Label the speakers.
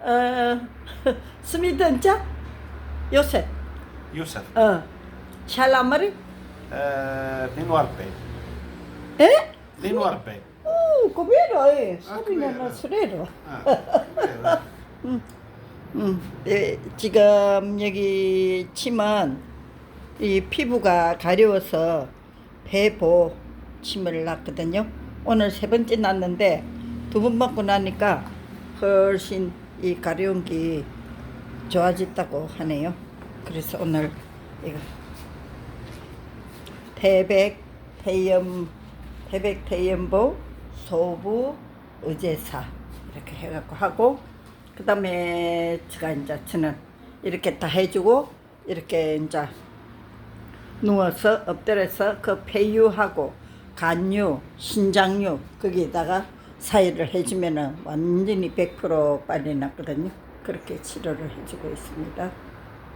Speaker 1: 어, 스미든자 요셉.
Speaker 2: 요셉.
Speaker 1: 어. 샬라마리?
Speaker 2: 어, 42.
Speaker 1: 에?
Speaker 2: 42.
Speaker 1: 오, 고베라
Speaker 2: 에. 소리나나
Speaker 1: 스레로.
Speaker 2: 아, 응. 응.
Speaker 1: 음, 음. 예, 지금 여기 침은 이 피부가 가려워서 배보 침을 났거든요. 오늘 세 번째 났는데 두 번 맞고 나니까 훨씬 이 가려운 게 좋아졌다고 하네요. 그래서 오늘 이거 태백 태염 태백 태염보 소부 의제사 이렇게 해갖고 하고 그 다음에 제가 이제 저는 이렇게 다 해주고 이렇게 이제 누워서 엎드려서 그 폐유하고 간유, 신장유 거기에다가 사이를 해주면은 완전히 100% 빨리 났거든요. 그렇게 치료를 해주고 있습니다.